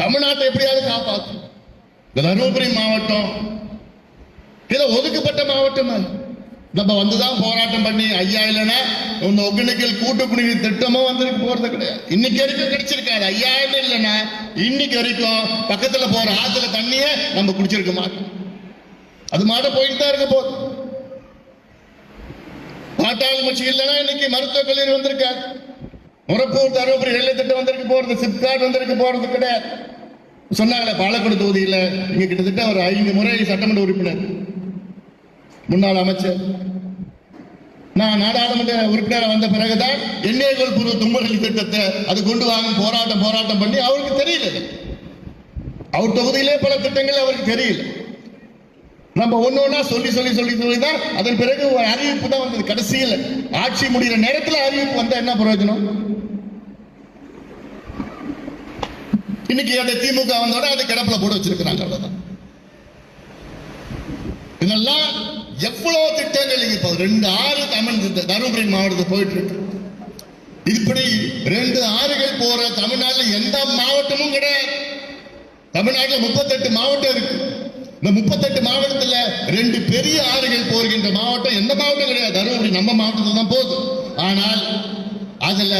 தமிழ்நாட்டை எப்படியாவது காப்பாற்றும் இந்த தருமபுரி மாவட்டம் இதை ஒதுக்கப்பட்ட மாவட்டம் நம்ம வந்துதான் போராட்டம் பண்ணி ஐயா இல்லைன்னா இந்த ஒகேனக்கல் கூட்டு குடிநீர் திட்டமும் வந்திருக்கு போறது கிடையாது. இன்னைக்கு வரைக்கும் கிடைச்சிருக்காது. ஐயாயிரம் இல்லைன்னா இன்னைக்கு வரைக்கும் பக்கத்துல போற ஆத்துல தண்ணிய நம்ம குடிச்சிருக்க மாட்டோம். அது மாட்ட போயிட்டு தான் இருக்க போகுது. பாட்டாளி மச்சி இல்லைன்னா இன்னைக்கு மருத்துவக் கல்லூரி வந்திருக்காது. முறப்பூர் தருமபுரி எல்லை திட்டம் வந்திருக்கு போறது சிப்காட் வந்திருக்கு போறது கிடையாது சொன்னாங்களே பாலக்கோடு தொகுதியில் இங்க கிட்டத்தட்ட ஒரு ஐந்து முறை சட்டமன்ற உறுப்பினர். முன்னாள் அமைச்சர். நான் நாடாளுமன்ற உறுப்பினராக வந்த பிறகுதான் எண்ணெய்கள் புரு தும்மரலி திட்டத்தை அது கொண்டு வாங்க போராட்டம் போராட்டம் பண்ணி அவருக்கு தெரியல. அவர் தொகுதியிலே பல திட்டங்கள் அவருக்கு தெரியல. நம்ம ஒன்று ஒன்றா சொல்லி சொல்லி சொல்லி சொல்லி தான் அதன் பிறகு ஒரு அறிவிப்பு தான் வந்தது. கடைசியில் ஆட்சி முடிகிற நேரத்தில் அறிவிப்பு வந்தால் என்ன பிரயோஜனம்? இன்னைக்கு அந்த திமுக வந்தோட அது கிடப்புல போட்டு வச்சிருக்கிறாங்க அவ்வளவுதான். இதெல்லாம் எவ்வளவு திட்டங்கள் இப்போ ரெண்டு ஆறு தமிழ் தருமபுரி மாவட்டத்தில் போயிட்டு இருக்கு. இப்படி ரெண்டு ஆறுகள் போற தமிழ்நாட்டில் எந்த மாவட்டமும் கிடையாது. தமிழ்நாட்டில் முப்பத்தெட்டு மாவட்டம் இருக்கு. இந்த முப்பத்தெட்டு மாவட்டத்துல ரெண்டு பெரிய ஆறுகள் போகின்ற மாவட்டம் எந்த மாவட்டம் கிடையாது. தருமபுரி நம்ம மாவட்டத்தில் தான் போகுது. ஆனால் அதில்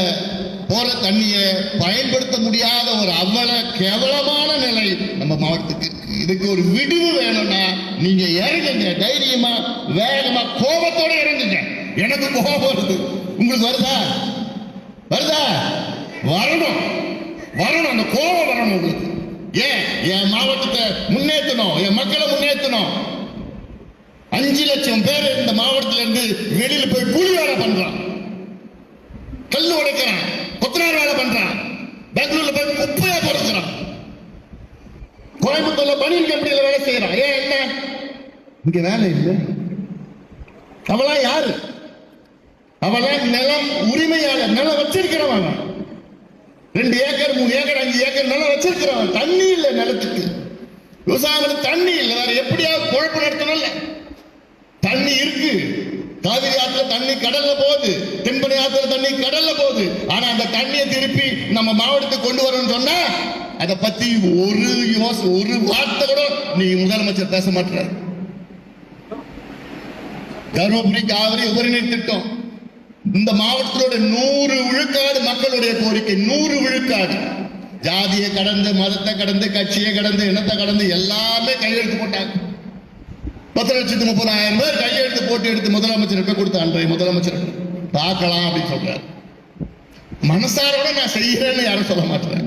போற தண்ணியை பயன்படுத்த முடியாத ஒரு அவ்வள கேவலமான நிலை நம்ம மாவட்டத்துக்கு இருக்கு. இதுக்கு ஒரு விடுவு வேணும்னா நீங்க இறங்குங்க தைரியமா வேகமா கோபத்தோட இறங்குங்க. எனக்கு கோபம் வருது. உங்களுக்கு வருதா? வருதா? வரணும். வரணும். அந்த கோபம் வரணும் உங்களுக்கு. ஏன்? என் மாவட்டத்தை முன்னேற்றணும் என் மக்களை முன்னேற்றணும் அஞ்சு லட்சம் பேர் இந்த மாவட்டத்திலிருந்து வெளியில் போய் கூலி வேலை பண்றான். கல் உடைக்கிறான். கொத்தனார் வேலை பண்றான். பெங்களூர்ல போய் குப்பையா பொறுக்கிறான். கோயம்புத்தூர்ல பனியன் கம்பெனியில வேலை செய்யறான். ஏன் என்ன? இங்க வேலை இல்லை. அவளா யாரு? அவளா நிலம் உரிமையாளர். நிலம் வச்சிருக்கிறவன். ரெண்டு ஏக்கர் மூணு ஏக்கர் அஞ்சு ஏக்கர் நிலம் வச்சிருக்கிறவன். தண்ணி இல்லை நிலத்துக்கு. விவசாயம் தண்ணி இல்லை. வேற எப்படியாவது குழப்பம் நடத்தணும்ல. தண்ணி இருக்கு. காவிரி ஆற்றுல தண்ணி கடல்ல போகுது. தென்பனை ஆற்றுல தண்ணி கடல்ல போகுது. ஆனா அந்த தண்ணியை திருப்பி நம்ம மாவட்டத்துக்கு கொண்டு வரணும்னு சொன்னா அதை பத்தி ஒரு யோசனை ஒரு வார்த்தை கூட நீ முதலமைச்சர் பேச மாட்டார் தருமபுரி காவிரி உபரிநீர் திட்டம் இந்த மாவட்டத்தோட நூறு விழுக்காடு மக்களுடைய கோரிக்கை நூறு விழுக்காடு. ஜாதியை கடந்து மதத்தை கடந்து கட்சியை கடந்து இனத்தை கடந்து எல்லாமே கையெழுத்து போட்டாங்க. பத்து லட்சத்தி முப்பதாயிரம் பேர் கையெழுத்து போட்டு எடுத்து முதலமைச்சருக்கு கொடுத்த அன்றைய முதலமைச்சர். பார்க்கலாம் அப்படின்னு சொல்றாரு. மனசாரோட நான் செய்கிறேன்னு யாரும் சொல்ல மாட்டேன்.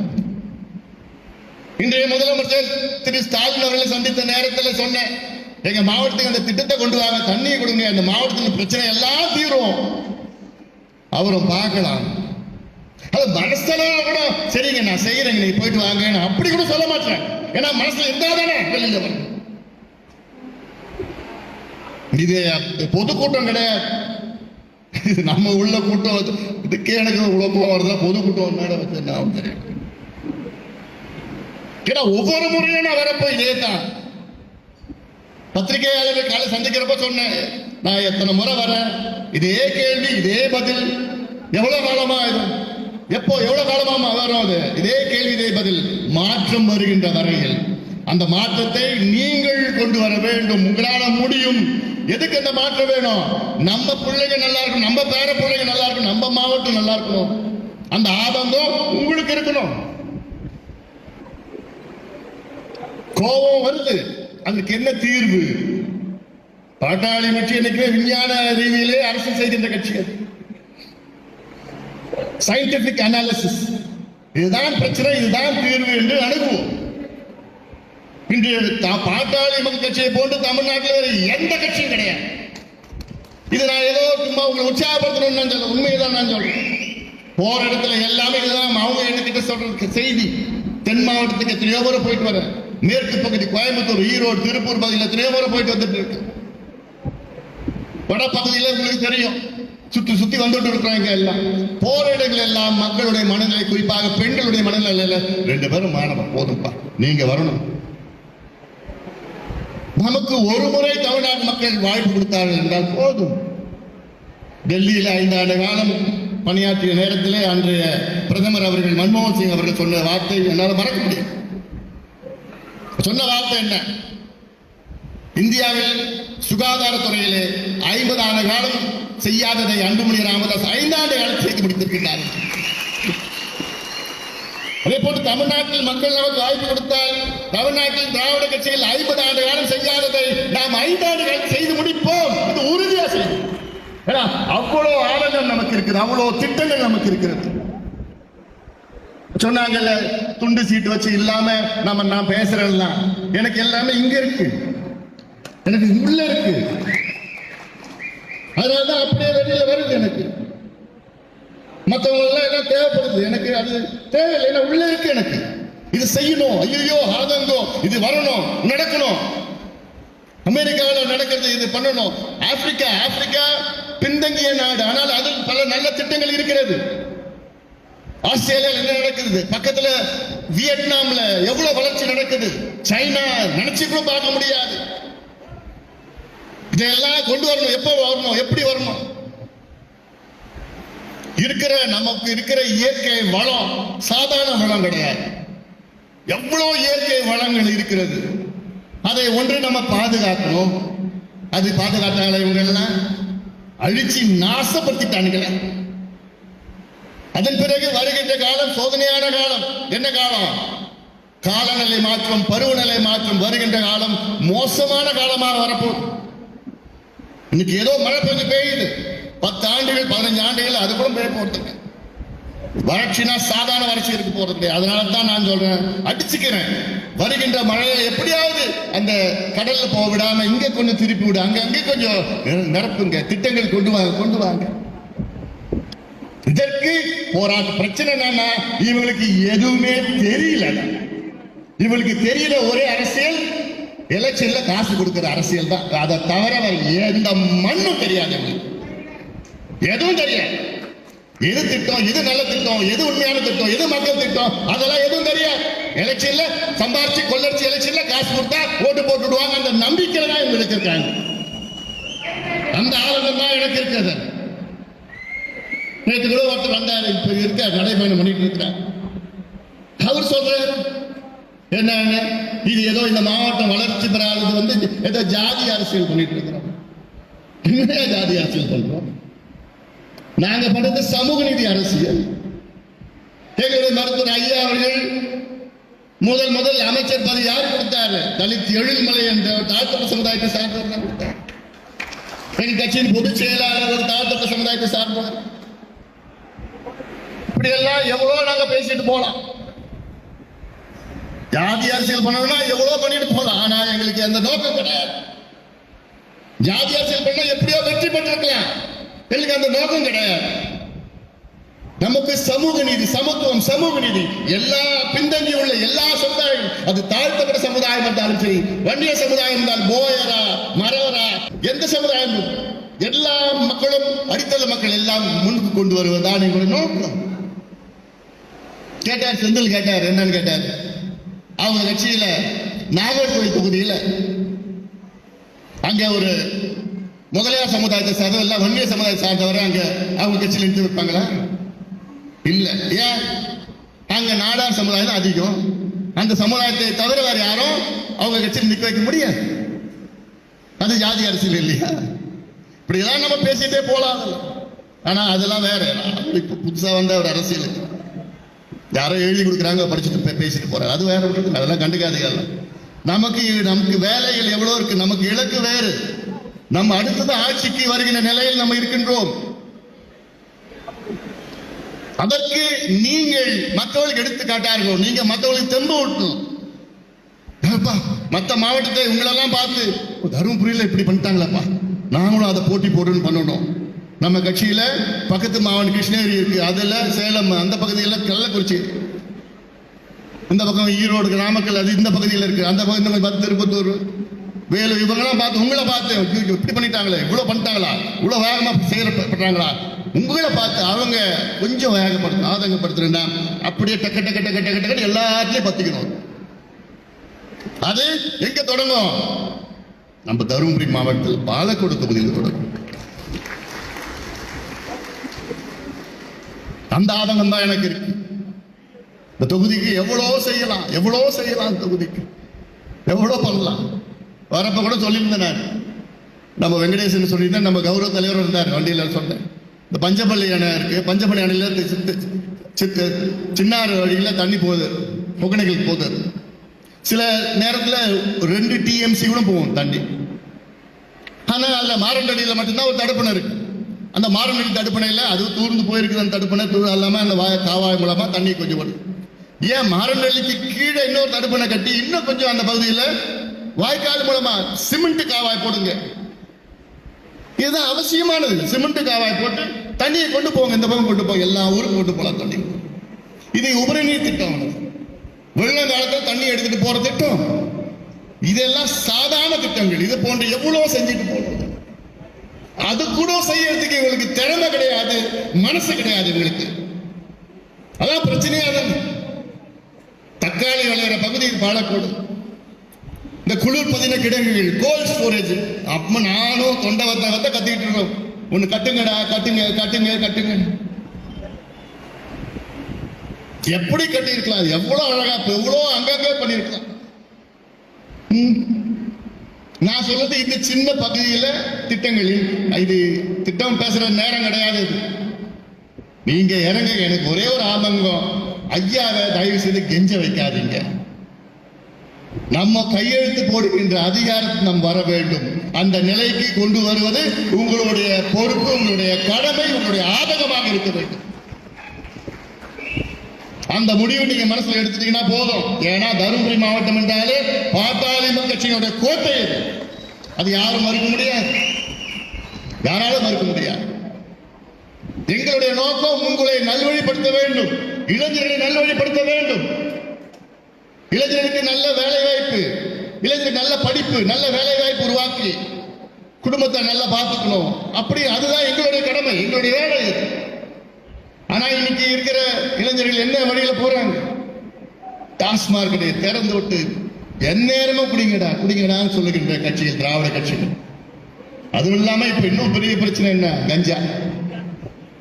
இன்றைய முதலமைச்சர் திரு ஸ்டாலின் அவர்களை சந்தித்த நேரத்தில் சொன்னேன் எங்க மாவட்டத்துக்கு அந்த திட்டத்தை கொண்டு வாங்க தண்ணியை கொடுங்க அந்த மாவட்டத்தில் பிரச்சனை எல்லாம் தீரும். அவரும் பார்க்கலாம். அது மனசுல கூட சரிங்க நான் செய்யறேங்க நீங்க போயிட்டு வாங்க. நான் அப்படி கூட சொல்ல மாட்டேன். ஏன்னா மனசுல இருந்தா தானே வெளியில வரும். இது பொதுக்கூட்டம் கிடையாது. இது நம்ம உள்ள கூட்டம் இதுக்கே எனக்கு உழப்பம் வருதா பொதுக்கூட்டம் மேடம் வச்சு நான் தெரியும்? ஏன்னா ஒவ்வொரு முறையும் நான் வரப்போ இதே தான் பத்திரிகையாளர்கள் காலை சந்திக்கிறப்ப சொன்னேன் நான் எத்தனை முறை வரேன்? இதே கேள்வி இதே பதில். எவ்வளவு காலமா இது? எப்போ எவ்வளவு காலமா வரும் அது? இதே கேள்வி இதே பதில். மாற்றம் வருகின்ற வரையில். அந்த மாற்றத்தை நீங்கள் கொண்டு வர வேண்டும். உங்களால் முடியும். எதுக்கு அந்த மாற்றம் வேணும்? நம்ம பிள்ளைங்க நல்லா இருக்கணும். நம்ம பேர பிள்ளைங்க நல்லா இருக்கணும். நம்ம மாவட்டம் நல்லா இருக்கணும். அந்த ஆபந்தம் உங்களுக்கு இருக்கணும். கோபம் வருது. அதுக்கு என்ன தீர்வு? பாட்டாளி கட்சி என்னைக்குமே விஞ்ஞான ரீதியிலே அரசு செய்கின்ற கட்சிகள் சயின்டிபிக் அனாலிசிஸ் இதுதான் பிரச்சனை இதுதான் தீர்வு என்று அணுகுவோம். இன்று பாட்டாளி மக்கள் கட்சியை போன்று தமிழ்நாட்டில் வேறு எந்த கட்சியும் கிடையாது. இது நான் ஏதோ சும்மா உங்களை உற்சாகப்படுத்தணும்னு நான் சொல்ல உண்மையை நான் சொல்றேன். போற இடத்துல எல்லாமே இதுதான். அவங்க என்கிட்ட சொல்ற செய்தி. தென் மாவட்டத்துக்கு எத்தனையோ முறை போயிட்டு வரேன் மேற்கு பகுதி கோயம்புத்தூர் ஈரோடு திருப்பூர் பகுதியில் எத்தனையோ முறை போயிட்டு வந்துட்டு இருக்கு. வட பகுதியில் உங்களுக்கு தெரியும். சுத்தி சுத்தி வந்துட்டு இருக்கிறாங்க எல்லாம். போற இடங்கள் எல்லாம் மக்களுடைய மனநிலை குறிப்பாக பெண்களுடைய மனநிலையில ரெண்டு பேரும் மாணவன் போதும்பா. நீங்க வரணும். நமக்கு ஒரு முறை தமிழ்நாட்டு மக்கள் வாய்ப்பு கொடுத்தார்கள் என்றால் போதும். டெல்லியில் ஐந்தாண்டு காலம் பணியாற்றிய நேரத்திலே அன்றைய பிரதமர் அவர்கள் மன்மோகன் சிங் அவர்கள் சொன்ன வார்த்தை என்னால் மறக்க முடியும் சொன்ன வார்த்தை என்ன? இந்தியாவில் சுகாதாரத்துறையிலே ஐம்பது ஆண்டு காலம் செய்யாததை அன்புமணி ராமதாஸ் ஐந்தாண்டு காலம் செய்து முடித்திருக்கிறார் அதே போன்று தமிழ்நாட்டில் மக்கள் நமக்கு வாய்ப்பு கொடுத்தால் தமிழ்நாட்டில் திராவிட கட்சிகள் ஐம்பது ஆண்டு காலம் செய்யாததை நாம் ஐந்தாண்டு காலம் செய்து முடிப்போம் இது உறுதியா செய்யும் அவ்வளோ ஆனந்தம் நமக்கு இருக்குது அவ்வளோ திட்டங்கள் நமக்கு இருக்கிறது சொன்னாங்கல்ல துண்டு சீட்டு வச்சு இல்லாம நம்ம நான் பேசுறேன்லாம் எனக்கு எல்லாமே இங்க இருக்கு. எனக்கு உள்ள இருக்கு. அதனாலதான் அப்படியே வெளியில வருது எனக்கு. மற்றவங்க எல்லாம் என்ன தேவைப்படுது? எனக்கு அது தேவையில்லை ஏன்னா உள்ள இருக்கு எனக்கு. இது செய்யணும். ஐயோ ஆதங்கோ இது வரணும் நடக்கணும். அமெரிக்காவில் நடக்கிறது இது பண்ணணும். ஆப்பிரிக்கா ஆப்பிரிக்கா பின்தங்கிய நாடு. ஆனால் அதில் பல நல்ல திட்டங்கள் இருக்கிறது. ஆஸ்திரேலியாவில் என்ன நடக்குது? பக்கத்துல வியட்நாம்ல எவ்வளவு வளர்ச்சி நடக்குது? சைனா நினைச்சு கூட பார்க்க முடியாது. இதெல்லாம் கொண்டு வரணும். எப்போ வரணும்? எப்படி வரணும்? இருக்கிற நமக்கு இருக்கிற இயற்கை வளம் சாதாரண வளம் கிடையாது. எவ்வளவு இயற்கை வளங்கள் இருக்கிறது? அதை ஒன்று நம்ம பாதுகாக்கணும். அது பாதுகாத்தாங்களே இவங்க எல்லாம் அழிச்சு நாசப்படுத்திட்டானுங்களே. அதன் பிறகு வருகின்ற காலம் சோதனையான காலம். என்ன காலம்? காலநிலை மாற்றம் பருவநிலை மாற்றம் வருகின்ற காலம் மோசமான காலமாக வரப்போகுது இன்னைக்கு ஏதோ மழை பெஞ்சு பெய்யுது. பத்து ஆண்டுகள் பதினஞ்சு ஆண்டுகள் அது கூட பெய்ய போறதுங்க வறட்சினா சாதாரண வறட்சி இருக்க போறது கிடையாது. அதனால தான் நான் சொல்றேன் அடிச்சுக்கிறேன். வருகின்ற மழையை எப்படியாவது அந்த கடல்ல போக விடாம இங்க கொஞ்சம் திருப்பி விடு அங்க அங்கே கொஞ்சம் நிரப்புங்க. திட்டங்கள் கொண்டு வாங்க கொண்டு வாங்க. இதற்கு போராட்ட பிரச்சனை என்னன்னா இவங்களுக்கு எதுவுமே தெரியல. இவங்களுக்கு தெரியல ஒரே அரசியல் எலெக்ஷன்ல காசு கொடுக்கிற அரசியல் தான். அதை தவிர எந்த மண்ணும் தெரியாது எதுவும் தெரியாது. எது திட்டம் எது நல்ல திட்டம் எது உண்மையான திட்டம் எது மக்கள் திட்டம். அதெல்லாம் எதுவும் தெரியாது. எலெக்ஷன்ல சம்பாரிச்சு கொள்ளடிச்சு எலெக்ஷன்ல காசு கொடுத்தா ஓட்டு போட்டுடுவாங்க அந்த நம்பிக்கையில தான் இவங்க இருக்காங்க அந்த ஆளுநர் தான் எனக்கு இருக்குது. நேற்று கூட ஒருத்தர் வந்தார் இப்ப இருக்க நடைபயணம் பண்ணிட்டு இருக்கிறார். அவர் சொல்றாரு என்னன்னு? இது ஏதோ இந்த மாவட்டம் வளர்ச்சி பெறாதது வந்து ஏதோ ஜாதி அரசியல் பண்ணிட்டு இருக்கிறோம். என்ன ஜாதி அரசியல் பண்றோம்? நாங்க பண்றது சமூக நீதி அரசியல். எங்களுடைய மருத்துவர் ஐயா அவர்கள் முதல் முதல் அமைச்சர் பதவி யார் கொடுத்தாரு? தலித் எழில்மலை என்ற தாழ்த்தப்ப சமுதாயத்தை சார்ந்தவர் கொடுத்தார். எங்கள் கட்சியின் பொதுச் செயலாளர் ஒரு தாழ்த்தப்ப சமுதாயத்தை சார்ந்தவர். இப்படி எல்லாம் எவ்வளோ நாங்க பேசிட்டு போலாம். ஜாதி அரசியல் பண்ணணும்னா எவ்வளோ பண்ணிட்டு போலாம். ஆனா எங்களுக்கு அந்த நோக்கம் கிடையாது. ஜாதி அரசியல் பண்ணா எப்படியோ வெற்றி பெற்றிருக்கலாம். எங்களுக்கு அந்த நோக்கம் கிடையாது. நமக்கு சமூக நீதி சமத்துவம் சமூக நீதி. எல்லா பின்தங்கி உள்ள எல்லா சமுதாயம் அது தாழ்த்தப்பட்ட சமுதாயம் இருந்தாலும் சரி வன்னிய சமுதாயம் இருந்தால் போயரா மரவரா எந்த சமுதாயம் எல்லா மக்களும் அடித்தள மக்கள் எல்லாம் முன்னுக்கு கொண்டு வருவதுதான் எங்களுடைய நோக்கம். கேட்டார் செந்தில் கேட்டார் என்னன்னு கேட்டார். அவங்க கட்சியில நாகர்கோவில் தொகுதியில அங்க ஒரு முதலியார் சமுதாயத்தை சார்ந்தவர் இல்ல வன்னிய சமுதாயத்தை சார்ந்தவரை அங்க அவங்க கட்சியில் நிறுத்தி வைப்பாங்களா? இல்ல. ஏன்? அங்க நாடார் சமுதாயம் தான் அதிகம். அந்த சமுதாயத்தை தவிர வேற யாரும் அவங்க கட்சியில் நிக்க வைக்க முடியாது. அது ஜாதி அரசியல் இல்லையா? இப்படிதான் நம்ம பேசிட்டே போலாம். ஆனா அதெல்லாம் வேற. இப்போ இப்ப புதுசா வந்த ஒரு அரசியல். யாரோ எழுதி கொடுக்குறாங்க படிச்சுட்டு பேசிட்டு போறாங்க. அது வேற விட்டுருங்க. அதெல்லாம் கண்டுக்காதீங்க. நமக்கு நமக்கு வேலைகள் எவ்வளவு இருக்கு? நமக்கு இலக்கு வேறு. நம்ம அடுத்தது ஆட்சிக்கு வருகின்ற நிலையில் நம்ம இருக்கின்றோம். அதற்கு நீங்கள் மற்றவர்களுக்கு எடுத்து காட்டார்கள் நீங்க மற்றவர்களுக்கு தெம்பு ஊட்டணும். மற்ற மாவட்டத்தை உங்களெல்லாம் பார்த்து தருமபுரியில் இப்படி பண்ணிட்டாங்களப்பா? நாங்களும் அதை போட்டி போடுன்னு பண்ணணும். நம்ம கட்சியில பக்கத்து மாவட்டம் கிருஷ்ணகிரி இருக்கு அதுல சேலம் அந்த பகுதியில் கள்ளக்குறிச்சி. இந்த பக்கம் ஈரோடு நாமக்கல் அது இந்த பகுதியில் இருக்கு. அந்த பகுதி திருப்பத்தூர். வேலு இவங்கெல்லாம் பார்த்து உங்களை பார்த்து எப்படி இப்படி பண்ணிட்டாங்களே இவ்வளவு பண்ணிட்டாங்களா? இவ்வளவு வேகமா செய்யப்படுறாங்களா உங்களை பார்த்து அவங்க கொஞ்சம் வேகப்படுத்த ஆதங்கப்படுத்துறேன்னா அப்படியே டக்கு டக்கு டக்கு டக்கு டக்கு எல்லாத்துலயும் பத்திக்கணும். அது எங்க தொடங்கும்? நம்ம தருமபுரி மாவட்டத்தில் பாலக்கோடு தொகுதியில் தொடங்கும். அந்த ஆதங்கம் தான் எனக்கு இருக்கு. இந்த தொகுதிக்கு எவ்வளோ செய்யலாம் எவ்வளோ செய்யலாம் தொகுதிக்கு. எவ்வளோ பண்ணலாம். வரப்ப கூட சொல்லியிருந்தேன் நான். நம்ம வெங்கடேசன் சொல்லியிருந்தேன் நம்ம கௌரவ தலைவர் இருந்தார் வண்டியில் சொன்னேன். இந்த பஞ்சப்பள்ளி அணை இருக்கு. பஞ்சப்பள்ளி அணையில் சித்து சித்து சின்னாறு வழியில் தண்ணி போகுது ஒகனைகள் போகுது. சில நேரத்தில் ரெண்டு டிஎம்சி கூட போகும் தண்ணி. ஆனால் அதில் மாரண்டடியில் மட்டும்தான் ஒரு தடுப்பணை இருக்கு. அந்த மாரண்டடி தடுப்பணையில் அது தூர்ந்து போயிருக்குது அந்த தடுப்பணை தூர் இல்லாமல் அந்த வாய காவாய் மூலமாக தண்ணி கொஞ்சம் வருது. ஏன் மாரண்டடிக்கு கீழே இன்னொரு தடுப்பணை கட்டி இன்னும் கொஞ்சம் அந்த பகுதியில் வாய்க்கால் மூலமா சிமெண்ட் காவாய் போடுங்க. இதுதான் அவசியமானது. சிமெண்ட் காவாய் போட்டு தண்ணியை கொண்டு போங்க இந்த பக்கம் கொண்டு போங்க எல்லா ஊருக்கும் கொண்டு போகலாம் தண்ணி. இது உபரிநீர் திட்டம் வெள்ள காலத்தில் தண்ணி எடுத்துட்டு போற திட்டம். இதெல்லாம் சாதாரண திட்டங்கள். இது போன்ற எவ்வளவு செஞ்சுட்டு போறது அது கூட செய்யறதுக்கு இவங்களுக்கு திறமை கிடையாது மனசு கிடையாது இவங்களுக்கு. அதான் பிரச்சனையா தான். தக்காளி விளையிற பகுதி பாடக்கூடும் இந்த குளிர் பதின கிடங்குகள் கோல்ட் ஸ்டோரேஜ் அப்ப நானும் தொண்டை வத்த வத்த கத்திக்கிட்டு இருக்கோம் ஒன்று கட்டுங்கடா கட்டுங்க கட்டுங்க கட்டுங்க. எப்படி கட்டியிருக்கலாம்? அது எவ்வளவு அழகா எவ்வளோ எவ்வளவு பண்ணியிருக்கலாம். ம். நான் சொல்றது இந்த சின்ன பகுதியில திட்டங்களில் இது திட்டம் பேசுற நேரம் கிடையாது இது. நீங்க இறங்குங்க. எனக்கு ஒரே ஒரு ஆதங்கம். ஐயாவை தயவு செய்து கெஞ்ச வைக்காதீங்க. நம்ம கையெழுத்து போடுகின்ற அதிகாரத்தை நாம் வர வேண்டும். அந்த நிலைக்கு கொண்டு வருவது உங்களுடைய பொறுப்பு உங்களுடைய கடமை உங்களுடைய ஆதகமாக இருக்க வேண்டும். அந்த முடிவு நீங்க மனசுல எடுத்துட்டீங்கன்னா போதும். ஏன்னா தருமபுரி மாவட்டம் என்றாலே பாட்டாளி கட்சியினுடைய கோட்டை அது யாரும் மறுக்க முடியாது. யாராலும் மறுக்க முடியாது. எங்களுடைய நோக்கம் உங்களை நல்வழிப்படுத்த வேண்டும். இளைஞர்களை நல்வழிப்படுத்த வேண்டும். இளைஞருக்கு நல்ல வேலை வாய்ப்பு இளைஞருக்கு நல்ல படிப்பு நல்ல வேலை வாய்ப்பு உருவாக்கி குடும்பத்தை நல்லா பார்த்துக்கணும். அப்படி அதுதான் எங்களுடைய கடமை எங்களுடைய வேலை ஆனால் ஆனா இன்னைக்கு இருக்கிற இளைஞர்கள் என்ன வழியில போறாங்க? டாஸ்மார்க்கெட்டை திறந்து விட்டு எந்நேரமும் குடிங்கடா குடிங்கடான்னு சொல்லுகின்ற கட்சிகள் திராவிட கட்சிகள். அதுவும் இல்லாம இப்ப இன்னும் பெரிய பிரச்சனை என்ன? கஞ்சா.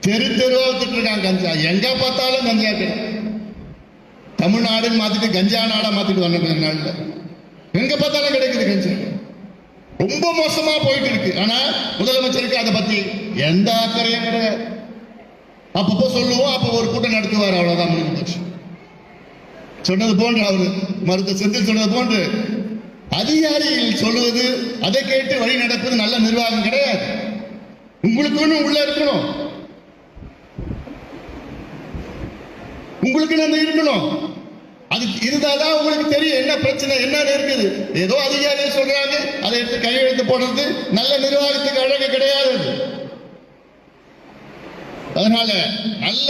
தெரு தெருவா வித்துட்டு இருக்காங்க கஞ்சா. எங்க பார்த்தாலும் கஞ்சா கிடையாது. தமிழ்நாடுன்னு மாத்திட்டு கஞ்சா நாடா மாத்திட்டு வந்த கொஞ்ச நாள்ல. எங்க பார்த்தாலும் கிடைக்குது கஞ்சா. ரொம்ப மோசமா போயிட்டு இருக்கு. ஆனா முதலமைச்சருக்கு அதை பத்தி எந்த அக்கறையும் கிடையாது. அப்பப்போ சொல்லுவோம் அப்ப ஒரு கூட்டம் நடத்துவார். அவ்வளவுதான் முடிஞ்சு போச்சு. சொன்னது போன்று அவர் மருத்துவ செந்தில் சொன்னது போன்று அதிகாரிகள் சொல்லுவது அதை கேட்டு வழி நடப்பது நல்ல நிர்வாகம் கிடையாது. உங்களுக்குன்னு உள்ள இருக்கணும். உங்களுக்கு அந்த இருக்கணும். அது இருந்தாதான் உங்களுக்கு தெரியும் என்ன பிரச்சனை என்ன இருக்குது. ஏதோ அதிகாரிகள் சொல்றாங்க அதை எடுத்து கையெழுத்து போடுறது நல்ல நிர்வாகத்துக்கு அழகு கிடையாது. அதனால நல்ல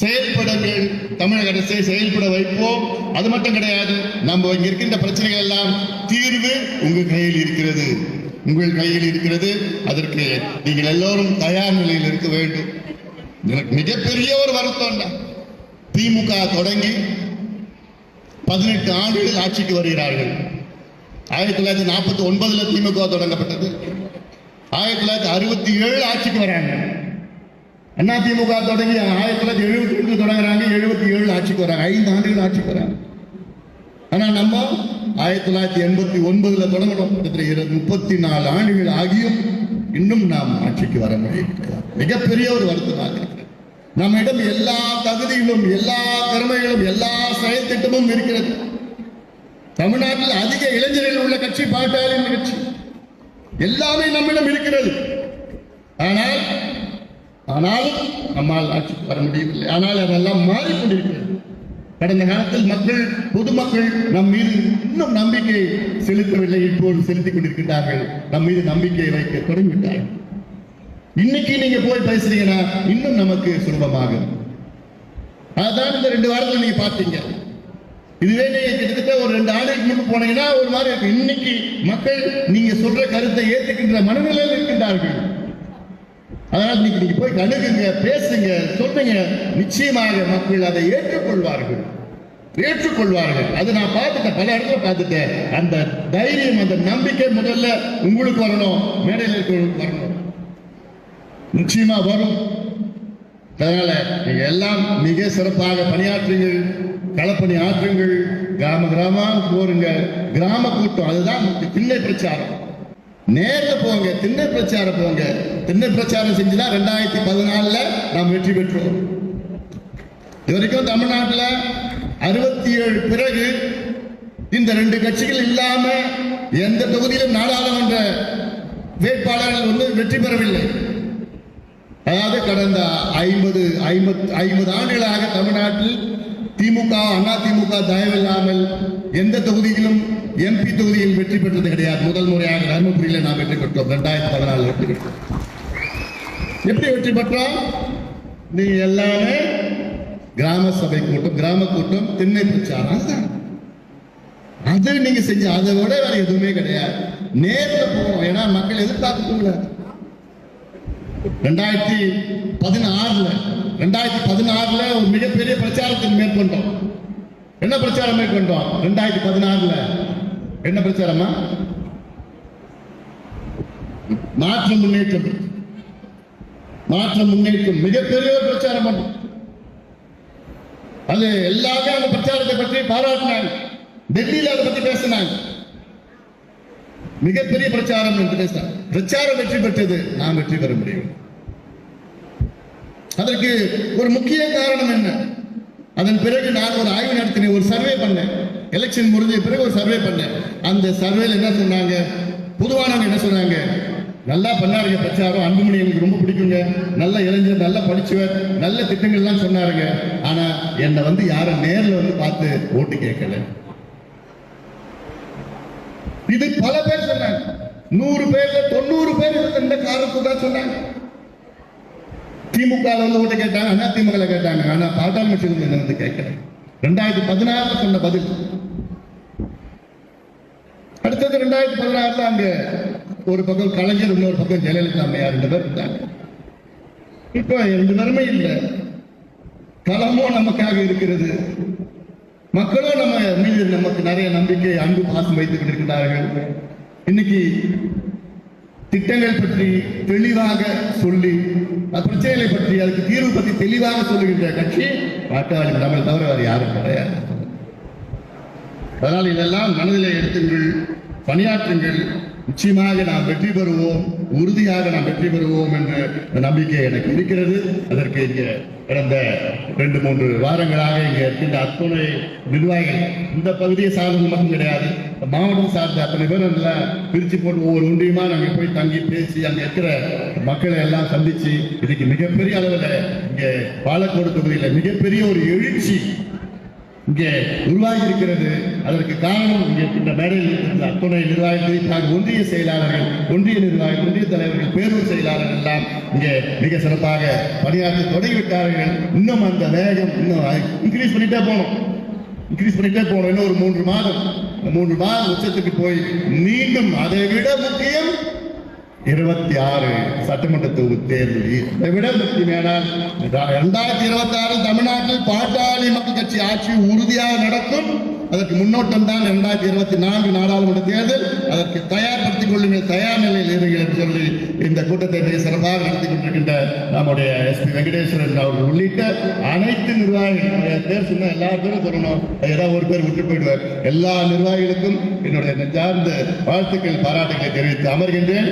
செயல்படுங்கள் தமிழக அரசை செயல்பட வைப்போம். அது மட்டும் கிடையாது நம்ம இங்க இருக்கின்ற பிரச்சனைகள் எல்லாம் தீர்வு உங்க கையில் இருக்கிறது. உங்கள் கையில் இருக்கிறது. அதற்கு நீங்கள் எல்லோரும் தயார் நிலையில் இருக்க வேண்டும். எனக்கு மிகப்பெரிய ஒரு வருத்தம் திமுக தொடங்கி பதினெட்டு ஆண்டுகள் ஆட்சிக்கு வருகிறார்கள். ஆயிரத்தி தொள்ளாயிரத்தி நாற்பத்தி ஒன்பதுல திமுக தொடங்கப்பட்டது. ஆயிரத்தி தொள்ளாயிரத்தி அறுபத்தி ஏழு ஆட்சிக்கு வராங்க. அண்ணா திமுக தொடங்கி? ஆயிரத்தி தொள்ளாயிரத்தி எழுபத்தி ரெண்டு தொடங்குறாங்க எழுபத்தி ஏழு ஆட்சிக்கு வராங்க. ஐந்து ஆண்டுகள் ஆட்சிக்கு வராங்க. ஆனால் நம்ம ஆயிரத்தி தொள்ளாயிரத்தி எண்பத்தி ஒன்பதுல தொடங்கணும் கிட்டத்தட்ட முப்பத்தி நாலு ஆண்டுகள் ஆகியும் இன்னும் நாம் ஆட்சிக்கு வர முடியவில்லை. மிகப்பெரிய ஒரு வருத்தமாக நம்மிடம் எல்லா தகுதிகளும் எல்லா திறமைகளும் எல்லா செயல்திட்டமும் இருக்கிறது. தமிழ்நாட்டில் அதிக இளைஞர்கள் உள்ள கட்சி பாட்டாளி கட்சி. எல்லாமே நம்மிடம் இருக்கிறது. ஆனால் ஆனாலும் நம்மால் ஆட்சிக்கு வர முடியவில்லை. ஆனால் அதெல்லாம் மாறிக்கொண்டிருக்கிறது. கடந்த காலத்தில் மக்கள் பொதுமக்கள் நம் மீது இன்னும் நம்பிக்கை செலுத்தவில்லை. இப்போது செலுத்திக் கொண்டிருக்கின்றார்கள். நம் மீது நம்பிக்கையை வைக்க தொடங்கிவிட்டார்கள். இன்னைக்கு நீங்க போய் பேசுறீங்கன்னா இன்னும் நமக்கு சுலபமாகும். அதான் இந்த ரெண்டு வாரத்தில் நீங்க பார்த்தீங்க இதுவே நீங்க கிட்டத்தட்ட ஒரு ரெண்டு ஆண்டுக்கு முன்பு போனீங்கன்னா ஒரு மாதிரி இருக்கு. இன்னைக்கு மக்கள் நீங்க சொல்ற கருத்தை ஏற்றுக்கின்ற மனநிலையில் இருக்கின்றார்கள். அதனால் இன்னைக்கு நீங்க போய் அணுகுங்க பேசுங்க சொல்லுங்க. நிச்சயமாக மக்கள் அதை ஏற்றுக்கொள்வார்கள். ஏற்றுக்கொள்வார்கள். அது நான் பார்த்துட்டேன் பல இடத்துல பார்த்துட்டேன். அந்த தைரியம் அந்த நம்பிக்கை முதல்ல உங்களுக்கு வரணும். மேடையில் இருக்கிறவங்களுக்கு வரணும். நிச்சயமா வரும். அதனால நீங்க எல்லாம் மிக சிறப்பாக பணியாற்றுங்கள் களப்பணி ஆற்றுங்கள் கிராம கிராமம் போருங்க. கிராம கூட்டம் அதுதான் திண்ணை பிரச்சாரம். நேர்ல போங்க திண்ணை பிரச்சாரம் போங்க. திண்ணை பிரச்சாரம் செஞ்சுதான் ரெண்டாயிரத்தி பதினாலுல நாம் வெற்றி பெற்றோம். இது வரைக்கும் தமிழ்நாட்டில் அறுபத்தி ஏழு பிறகு இந்த ரெண்டு கட்சிகள் இல்லாம எந்த தொகுதியிலும் நாடாளுமன்ற வேட்பாளர்கள் வந்து வெற்றி பெறவில்லை. அதாவது கடந்த ஐம்பது ஐம்பத் ஐம்பது ஆண்டுகளாக தமிழ்நாட்டில் திமுக அண்ணா திமுக தயவில்லாமல் எந்த தொகுதியிலும் எம்பி தொகுதியில் வெற்றி பெற்றது கிடையாது. முதல் முறையாக தருமபுரியில் நாம் வெற்றி பெற்றோம். ரெண்டாயிரத்தி பதினாலு வெற்றி பெற்றோம். எப்படி வெற்றி பெற்றோம்? நீ எல்லாமே கிராம சபை கூட்டம் கிராம கூட்டம் திண்ணை பிரச்சாரம் அதுதான். அது நீங்க செஞ்ச அதை விட வேற எதுவுமே கிடையாது. நேரில் போகணும். ஏன்னா மக்கள் எதிர்பார்க்கல ரெண்டாயிரத்தி பதினாறுல ரெண்டாயிரத்தி பதினாறுல ஒரு மிகப்பெரிய பிரச்சாரத்தை மேற்கொண்டோம். என்ன பிரச்சாரம் மேற்கொண்டோம்? ரெண்டாயிரத்தி பதினாறுல. என்ன பிரச்சாரமா மாற்ற முன்னேற்றம். மாற்ற முன்னேற்றம். மிகப்பெரிய ஒரு பிரச்சாரம் பண்ணோம் அது எல்லாமே அந்த பிரச்சாரத்தை பற்றி பாராட்டினாங்க. டெல்லியில அதை பத்தி பேசினாங்க. மிகப்பெரிய பிரச்சாரம் என்று பேசினார் பிரச்சாரம் வெற்றி பெற்றது நாம் வெற்றி பெற முடியும். அதற்கு ஒரு முக்கிய காரணம் என்ன? அதன் பிறகு நான் ஒரு ஆய்வு நடத்தினேன் ஒரு சர்வே பண்ணேன். எலெக்ஷன் முடிஞ்ச பிறகு ஒரு சர்வே பண்ணேன். அந்த சர்வேல என்ன சொன்னாங்க? பொதுவானவங்க என்ன சொன்னாங்க? நல்லா பண்ணாருங்க பிரச்சாரம். அன்புமணி எனக்கு ரொம்ப பிடிக்குங்க. நல்ல இளைஞர் நல்லா படிச்சவர் நல்ல திட்டங்கள்லாம் சொன்னாருங்க. ஆனா என்னை வந்து யாரும் நேரில் வந்து பார்த்து ஓட்டு கேட்கல. இது பல பேர் சொன்னாங்க. நூறு பேர்ல தொண்ணூறு பேர் இந்த காரணத்தை தான் சொன்னாங்க. திமுக வந்து கேட்டாங்க அண்ணா திமுக கேட்டாங்க. ஆனா பாட்டாள் மிஷன் என்ன வந்து கேட்கல. ரெண்டாயிரத்தி பதினாறுல சொன்ன பதில். அடுத்தது ரெண்டாயிரத்தி பதினாறுல அங்க ஒரு பக்கம் கலைஞர் இன்னொரு பக்கம் ஜெயலலிதா அம்மையார் ரெண்டு பேர் இருந்தாங்க. இப்ப ரெண்டு பேருமே இல்லை. களமும் நமக்காக இருக்கிறது. மக்களும் நம்ம மீது நமக்கு நிறைய நம்பிக்கை அன்பு பாசம் வைத்துக் கொண்டிருக்கிறார்கள் இன்னைக்கு திட்டங்கள் பற்றி தெளிவாக சொல்லி அது பிரச்சனைகளை பற்றி அதுக்கு தீர்வு பற்றி தெளிவாக சொல்லுகின்ற கட்சி பாட்டாளி நம்மளை தவிர வேறு யாரும் கிடையாது. அதனால் இதெல்லாம் மனதில் எடுத்துங்கள் பணியாற்றுங்கள். நிச்சயமாக நாம் வெற்றி பெறுவோம் உறுதியாக நாம் வெற்றி பெறுவோம் என்ற நம்பிக்கை எனக்கு இருக்கிறது. அதற்கு இங்கே கடந்த ரெண்டு மூன்று வாரங்களாக இங்கே இருக்கின்ற அத்துணை நிர்வாகிகள் இந்த பகுதியை சார்ந்தது மட்டும் கிடையாது மாவட்டம் சார்ந்த அத்தனை பேரும் எல்லாம் பிரிச்சு போட்டு ஒவ்வொரு ஒன்றியமா நாங்கள் போய் தங்கி பேசி அங்க இருக்கிற மக்களை எல்லாம் சந்திச்சு இதுக்கு மிகப்பெரிய அளவில் இங்கே பாலக்கோடு தொகுதியில் மிகப்பெரிய ஒரு எழுச்சி இங்கே உருவாகி இருக்கிறது அதற்கு காரணம் இங்கே இந்த மேடையில் இருந்த அத்துணை நிர்வாகத்தை குறிப்பாக ஒன்றிய செயலாளர்கள் ஒன்றிய நிர்வாகிகள் ஒன்றிய தலைவர்கள் பேரூர் செயலாளர்கள் எல்லாம் இங்கே மிக சிறப்பாக பணியாற்றி தொடங்கிவிட்டார்கள். இன்னும் அந்த வேகம் இன்னும் இன்க்ரீஸ் பண்ணிட்டே போகணும். இன்க்ரீஸ் பண்ணிட்டே போனோம் இன்னும் ஒரு மூன்று மாதம் மூன்று மாதம் உச்சத்துக்கு போய் மீண்டும் அதை விட முக்கியம் இருபத்தி ஆறு சட்டமன்ற தொகுதி தேர்தல் இதை விட முக்கியமான இரண்டாயிரத்தி இருபத்தி ஆறு தமிழ்நாட்டில் பாட்டாளி மக்கள் கட்சி ஆட்சி உறுதியாக நடக்கும். அதற்கு முன்னோட்டம் தான் இரண்டாயிரத்தி இருபத்தி நான்கு நாடாளுமன்ற தேர்தல். அதற்கு தயார்படுத்திக் கொள்ளுங்கள் தயார் நிலையில் இருங்கள் என்று சொல்லி இந்த கூட்டத்தை சிறப்பாக நடத்தி கொண்டிருக்கின்ற நம்முடைய எஸ்பி வெங்கடேஸ்வரன் அவர்கள் உள்ளிட்ட அனைத்து நிர்வாகிகள் பேர் சொன்ன எல்லா பேரும் சொல்லணும். ஏதாவது ஒரு பேர் விட்டு போயிடுவார். எல்லா நிர்வாகிகளுக்கும் என்னுடைய நெஞ்சார்ந்த வாழ்த்துக்கள் பாராட்டுகளை தெரிவித்து அமர்கின்றேன்.